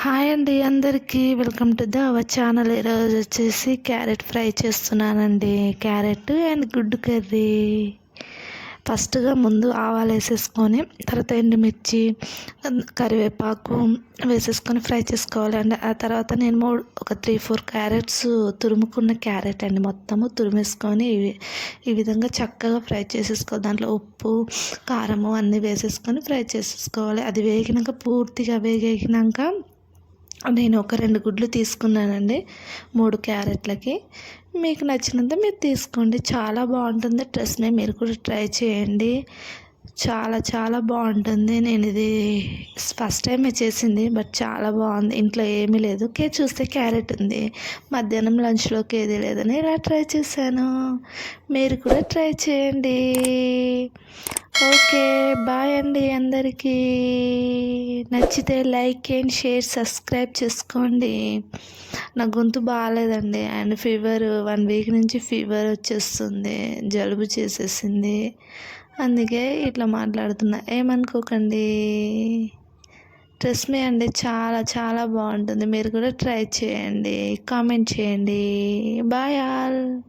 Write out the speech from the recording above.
Hi అండి అందరికీ. Welcome to the our channel ఈరోజు వచ్చేసి క్యారెట్ ఫ్రై చేస్తున్నానండి. క్యారెట్ అండ్ గుడ్డు కర్రీ. ఫస్ట్గా ముందు ఆవాలు వేసేసుకొని తర్వాత ఎండుమిర్చి కరివేపాకు వేసేసుకొని ఫ్రై చేసుకోవాలండి ఆ తర్వాత నేను మూడు ఒక త్రీ ఫోర్ క్యారెట్స్ తురుముకున్న క్యారెట్ అండి. మొత్తము తురిమేసుకొని ఈ విధంగా చక్కగా ఫ్రై చేసేసుకోవాలి. దాంట్లో ఉప్పు కారము అన్నీ వేసేసుకొని ఫ్రై చేసేసుకోవాలి. అది వేగినాక పూర్తిగా వేగేగినాక నేను ఒక రెండు గుడ్లు తీసుకున్నానండి మూడు క్యారెట్లకి. మీకు నచ్చినంత మీరు తీసుకోండి. చాలా బాగుంటుంది. డ్రెస్ని మీరు కూడా ట్రై చేయండి. చాలా చాలా బాగుంటుంది. నేను ఇది ఫస్ట్ టైమే చేసింది బట్ చాలా బాగుంది. ఇంట్లో ఏమీ లేదు. కే చూస్తే క్యారెట్ ఉంది. మధ్యాహ్నం లంచ్లోకి ఏది లేదని ఇలా ట్రై చేశాను. మీరు కూడా ట్రై చేయండి. ఓకే బాయ్ అండి అందరికీ. నచ్చితే లైక్ అండ్ షేర్ సబ్స్క్రైబ్ చేసుకోండి. నా గొంతు బాగాలేదండి. అండ్ ఫీవర్ వన్ వీక్ నుంచి ఫీవర్ వచ్చేస్తుంది జలుబు చేసేసింది. అందుకే ఇట్లా మాట్లాడుతున్నా. ఏమనుకోకండి. ట్రస్ట్ మీ అండి చాలా చాలా బాగుంటుంది. మీరు కూడా ట్రై చేయండి. కామెంట్ చేయండి. Bye all.